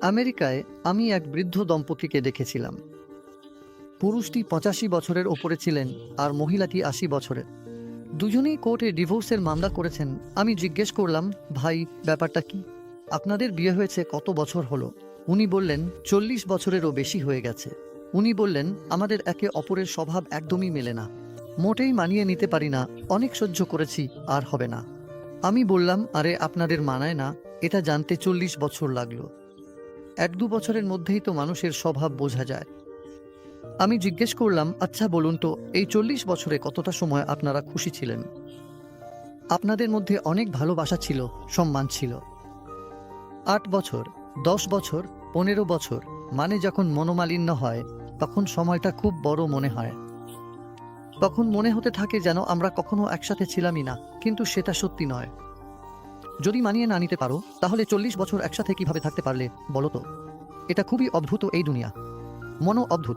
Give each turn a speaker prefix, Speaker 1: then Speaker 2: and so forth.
Speaker 1: আমেরিকায় আমি এক বৃদ্ধ দম্পতিকে দেখেছিলাম। পুরুষটি পঁচাশি বছরের ওপরে ছিলেন আর মহিলাটি আশি বছরের। দুজনেই কোর্টে ডিভোর্সের মামলা করেছেন। আমি জিজ্ঞেস করলাম, ভাই, ব্যাপারটা কি? আপনাদের বিয়ে হয়েছে কত বছর হলো? উনি বললেন, চল্লিশ বছরেরও বেশি হয়ে গেছে। উনি বললেন, আমাদের একে অপরের স্বভাব একদমই মেলে না। মোটেই মানিয়ে নিতে পারি না। অনেক সহ্য করেছি, আর হবে না। আমি বললাম, আরে, আপনাদের মানায় না। এটা জানতে চল্লিশ বছর লাগল। এক দু বছরের মধ্যেই তো মানুষের স্বভাব বোঝা যায়। আমি জিজ্ঞেস করলাম আচ্ছা বলুন তো, এই চল্লিশ বছরে কতটা সময় আপনারা খুশি ছিলেন? আপনাদের মধ্যে অনেক ভালোবাসা ছিল, সম্মান ছিল। আট বছর, দশ বছর, পনেরো বছর মানে যখন মনোমালিন্য হয়, তখন সময়টা খুব বড় মনে হয়। তখন মনে হতে থাকে যেন আমরা কখনো একসাথে ছিলামই না, কিন্তু সেটা সত্যি নয়। যদি মানিয়ে না নিতে পারো, তাহলে চল্লিশ বছর একসাথে কীভাবে থাকতে পারলে, বলো তো? এটা খুবই অদ্ভুত এই দুনিয়া। মনো অদ্ভুত।